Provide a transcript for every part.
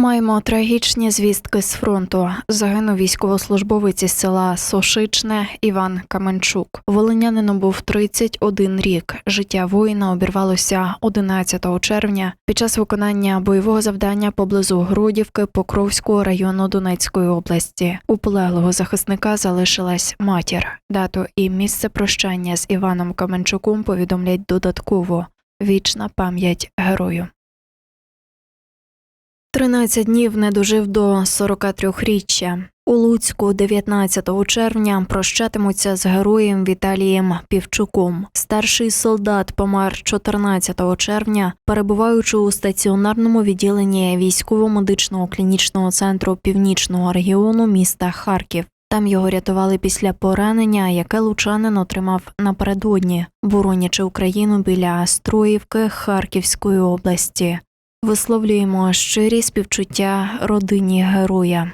Маємо трагічні звістки з фронту. Загинув військовослужбовець із села Сошичне Іван Каменчук. Волинянину був 31 рік. Життя воїна обірвалося 11 червня під час виконання бойового завдання поблизу Грудівки Покровського району Донецької області. У полеглого захисника залишилась матір. Дату і місце прощання з Іваном Каменчуком повідомлять додатково. Вічна пам'ять герою. 13 днів не дожив до 43-річчя. У Луцьку 19 червня прощатимуться з героєм Віталієм Півчуком. Старший солдат помер 14 червня, перебуваючи у стаціонарному відділенні військово-медичного клінічного центру північного регіону міста Харків. Там його рятували після поранення, яке лучанин отримав напередодні, боронячи Україну біля Строївки Харківської області. Висловлюємо щирі співчуття родині героя.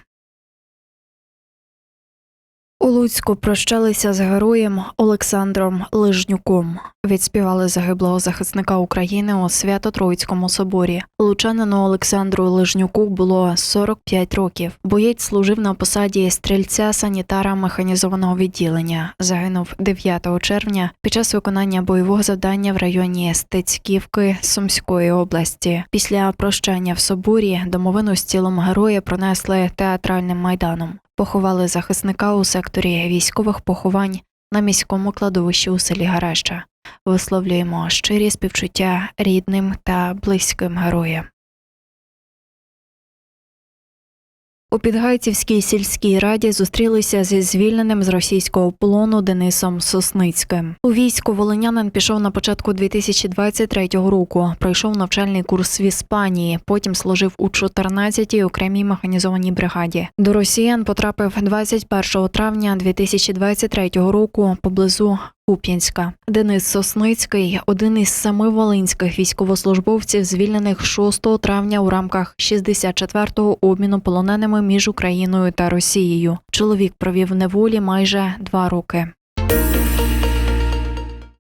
У Луцьку прощалися з героєм Олександром Лижнюком. Відспівали загиблого захисника України у Свято-Троїцькому соборі. Лучанину Олександру Лижнюку було 45 років. Боєць служив на посаді стрільця санітара механізованого відділення. Загинув 9 червня під час виконання бойового завдання в районі Стецьківки Сумської області. Після прощання в соборі домовину з тілом героя пронесли театральним майданом. Поховали захисника у секторі військових поховань на міському кладовищі у селі Гареща. Висловлюємо щирі співчуття рідним та близьким героям. У Підгайцівській сільській раді зустрілися зі звільненим з російського полону Денисом Сосницьким. У військо волинянин пішов на початку 2023 року. Пройшов навчальний курс в Іспанії. Потім служив у 14-й окремій механізованій бригаді. До росіян потрапив 21 травня 2023 року поблизу Куп'янська. Денис Сосницький один із семи волинських військовослужбовців, звільнених 6 травня у рамках 64-го обміну полоненими між Україною та Росією. Чоловік провів неволі майже два роки.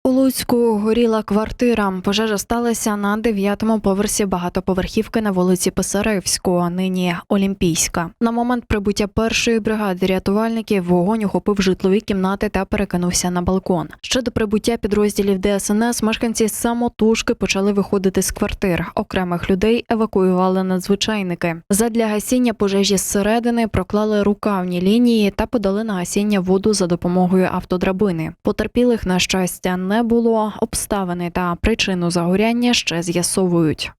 У Луцьку горіла квартира. Пожежа сталася на дев'ятому поверсі багатоповерхівки на вулиці Писаревського, нині Олімпійська. На момент прибуття першої бригади рятувальників вогонь охопив житлові кімнати та перекинувся на балкон. Ще до прибуття підрозділів ДСНС мешканці самотужки почали виходити з квартир. Окремих людей евакуювали надзвичайники. Задля гасіння пожежі зсередини проклали рукавні лінії та подали на гасіння воду за допомогою автодрабини. Потерпілих на щастя не було. Обставини та причину загоряння ще з'ясовують.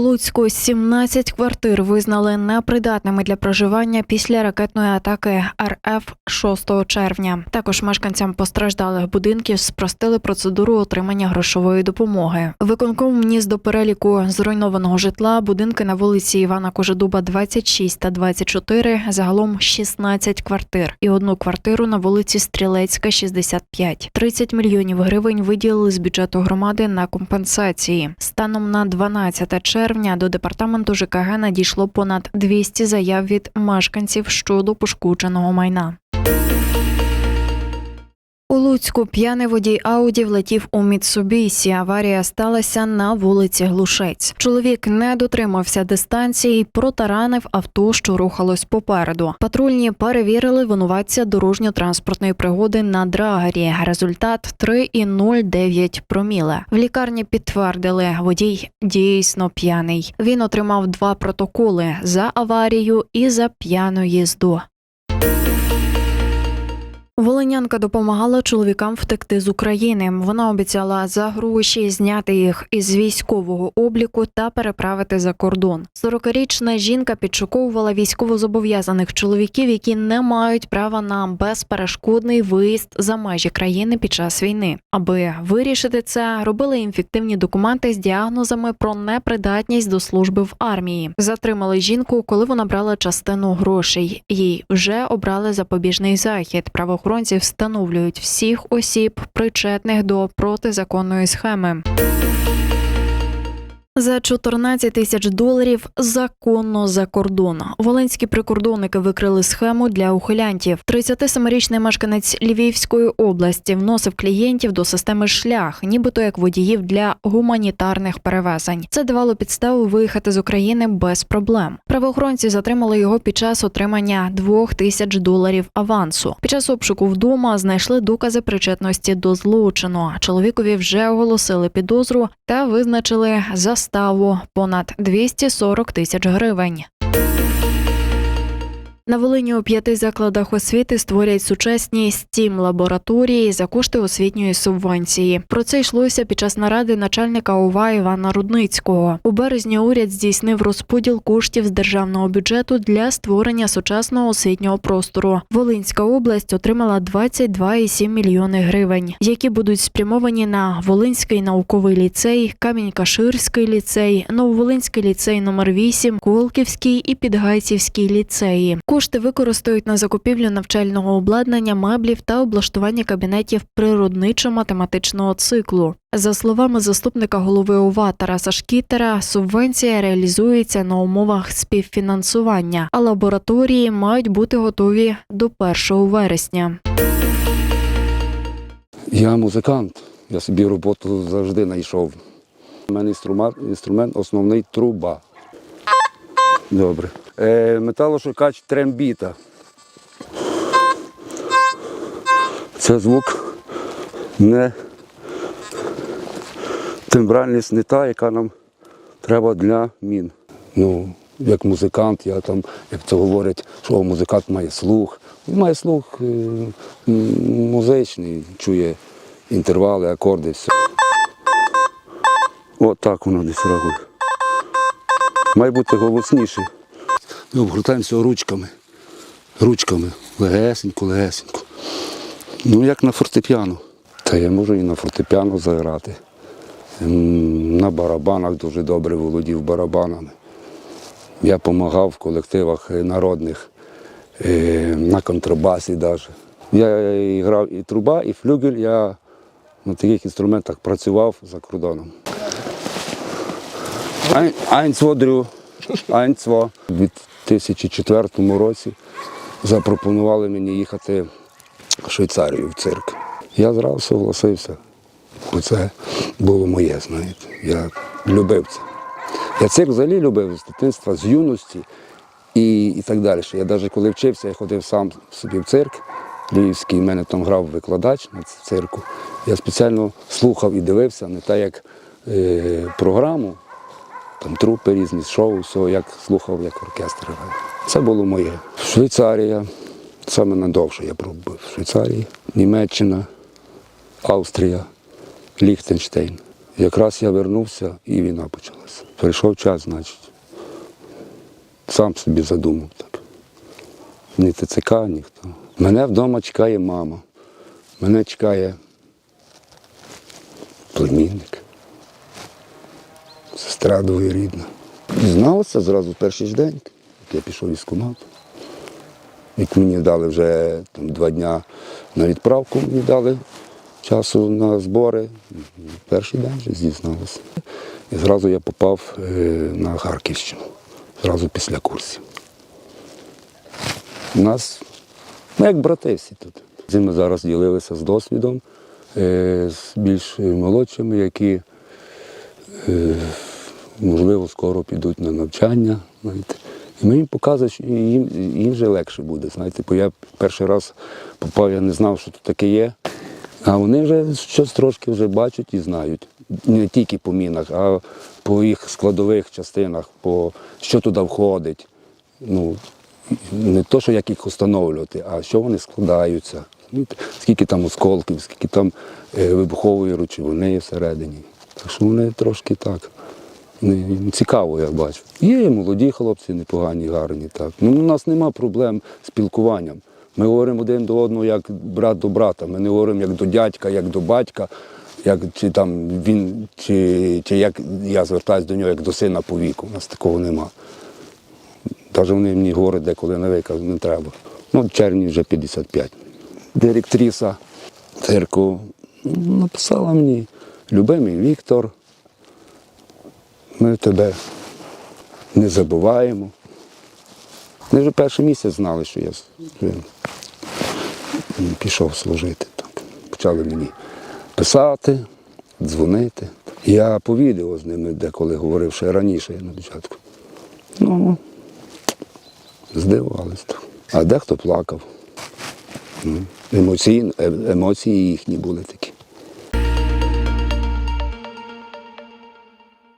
Луцьку 17 квартир визнали непридатними для проживання після ракетної атаки РФ 6 червня. Також мешканцям постраждалих будинків спростили процедуру отримання грошової допомоги. Виконком вніс до переліку зруйнованого житла будинки на вулиці Івана Кожедуба 26 та 24, загалом 16 квартир, і одну квартиру на вулиці Стрілецька, 65. 30 мільйонів гривень виділили з бюджету громади на компенсації. Станом на 12 червня до департаменту ЖКГ надійшло понад 200 заяв від мешканців щодо пошкодженого майна. У Луцьку п'яний водій Ауді влетів у Мітсубісі. Аварія сталася на вулиці Глушець. Чоловік не дотримався дистанції, протаранив авто, що рухалось попереду. Патрульні перевірили винуватця дорожньо-транспортної пригоди на драгері. Результат 3,09 проміле. В лікарні підтвердили, водій дійсно п'яний. Він отримав два протоколи за аварію і за п'яну їзду. Волинянка допомагала чоловікам втекти з України. Вона обіцяла за гроші зняти їх із військового обліку та переправити за кордон. 40-річна жінка підшуковувала військовозобов'язаних чоловіків, які не мають права на безперешкодний виїзд за межі країни під час війни. Аби вирішити це, робили їм фіктивні документи з діагнозами про непридатність до служби в армії. Затримали жінку, коли вона брала частину грошей. Їй вже обрали запобіжний захід. Правоохоронці встановлюють всіх осіб, причетних до протизаконної схеми. За 14 тисяч доларів законно за кордон. Волинські прикордонники викрили схему для ухилянтів. 37-річний мешканець Львівської області вносив клієнтів до системи шлях, нібито як водіїв для гуманітарних перевезень. Це давало підставу виїхати з України без проблем. Правоохоронці затримали його під час отримання 2 тисяч доларів авансу. Під час обшуку вдома знайшли докази причетності до злочину. Чоловікові вже оголосили підозру та визначили заставу понад 240 тисяч гривень. На Волині у п'яти закладах освіти створять сучасні стім лабораторії за кошти освітньої субвенції. Про це йшлося під час наради начальника ОВА Івана Рудницького. У березні уряд здійснив розподіл коштів з державного бюджету для створення сучасного освітнього простору. Волинська область отримала 22,7 мільйони гривень, які будуть спрямовані на Волинський науковий ліцей, Камінь-Каширський ліцей, Нововолинський ліцей номер 8 Колківський і Підгайцівський ліцеї. Кошти використають на закупівлю навчального обладнання, меблів та облаштування кабінетів природничо-математичного циклу. За словами заступника голови ОВА Тараса Шкітера, субвенція реалізується на умовах співфінансування, а лабораторії мають бути готові до 1 вересня. Я музикант. Я собі роботу завжди знайшов. У мене інструмент, інструмент основний труба. Добре. Е, металошукач трембіта. Це звук не тембральність не та, яка нам треба для мін. Ну, як музикант, я там, як це говорять, що музикант має слух. Він має слух е, музичний, чує інтервали, акорди, все. От так воно десь реагує. Має бути голосніше. Ми обгортаємося ручками. Ручками. Легесенько, легесенько. Ну, як на фортепіано. Та я можу і на фортепіано заграти. На барабанах дуже добре володів барабанами. Я допомагав в колективах е, народних, е, на контрабасі навіть. Я і грав і труба, і флюгель. Я на таких інструментах працював за кордоном. Айн- Айнцво дрю, айнцво. У 2004 році запропонували мені їхати в Швейцарію в цирк. Я зразу согласився. Бо це було моє, знаєте. Я любив це. Я цирк взагалі любив з дитинства, з юності і, і так далі. Я навіть коли вчився, я ходив сам собі в цирк львівський, в мене там грав викладач на цирку. Я спеціально слухав і дивився, не так як е, програму, там трупи різні, шоу, все, як слухав, як оркестр грав. Це було моє. Швейцарія, саме надовше я пробував. в Швейцарії, Німеччина, Австрія, Ліхтенштейн. Якраз я вернувся і війна почалася. Прийшов час, значить. Сам собі задумав так. Ні ТЦК, ніхто. Мене вдома чекає мама. Мене чекає племінник. Сестра двоюрідна. Дізналася зразу в перший ж день, як я пішов із команду. Як мені дали вже там, два дня на відправку, мені дали часу на збори. Перший день вже зізналася. І зразу я попав е, на Харківщину, зразу після курсів. У нас, ну як брати всі тут. Ми зараз ділилися з досвідом, е, з більш молодшими, які, е, можливо, скоро підуть на навчання. Знаєте. І ми їм показуємо, що їм, їм вже легше буде. Знаєте, бо я перший раз попав, я не знав, що тут таке є. А вони вже щось трошки вже бачать і знають. Не тільки по мінах, а по їх складових частинах, по що туди входить. Ну, не то, що як їх встановлювати, а що вони складаються. Скільки там осколків, скільки там е, вибухової речовини всередині. Так що вони трошки так. Не, цікаво, я бачу. Є і молоді хлопці, непогані, гарні. Так. Ну, у нас нема проблем з спілкуванням. Ми говоримо один до одного як брат до брата. Ми не говоримо як до дядька, як до батька, як чи там він, чи, чи як я звертаюся до нього як до сина по віку. У нас такого нема. Навіть вони мені говорять деколи на вика, не треба. Ну, в червні вже 55. Директриса ну, написала мені, любимий Віктор, ми тебе не забуваємо. Вони вже перший місяць знали, що я пішов служити. Так. Почали мені писати, дзвонити. Я по відео з ними деколи говорив ще раніше на початку. Ну, здивувались. так. А дехто плакав. Ну, Емоційно, е- емоції їхні були такі.